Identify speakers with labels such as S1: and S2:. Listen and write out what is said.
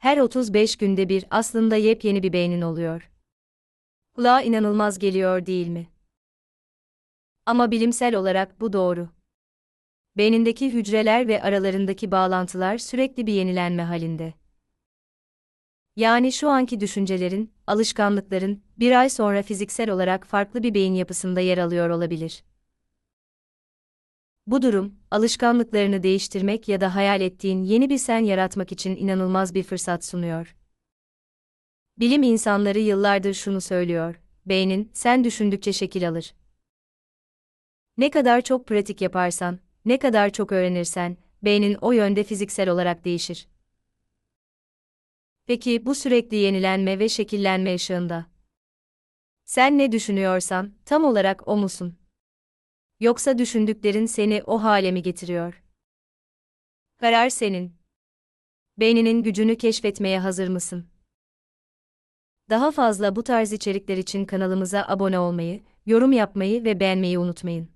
S1: Her 35 günde bir aslında yepyeni bir beynin oluyor. Kulağa inanılmaz geliyor değil mi? Ama bilimsel olarak bu doğru. Beynindeki hücreler ve aralarındaki bağlantılar sürekli bir yenilenme halinde. Yani şu anki düşüncelerin, alışkanlıkların bir ay sonra fiziksel olarak farklı bir beyin yapısında yer alıyor olabilir. Bu durum, alışkanlıklarını değiştirmek ya da hayal ettiğin yeni bir sen yaratmak için inanılmaz bir fırsat sunuyor. Bilim insanları yıllardır şunu söylüyor: beynin sen düşündükçe şekil alır. Ne kadar çok pratik yaparsan, ne kadar çok öğrenirsen, beynin o yönde fiziksel olarak değişir. Peki bu sürekli yenilenme ve şekillenme ışığında sen ne düşünüyorsan tam olarak o musun? Yoksa düşündüklerin seni o hale mi getiriyor? Karar senin. Beyninin gücünü keşfetmeye hazır mısın? Daha fazla bu tarz içerikler için kanalımıza abone olmayı, yorum yapmayı ve beğenmeyi unutmayın.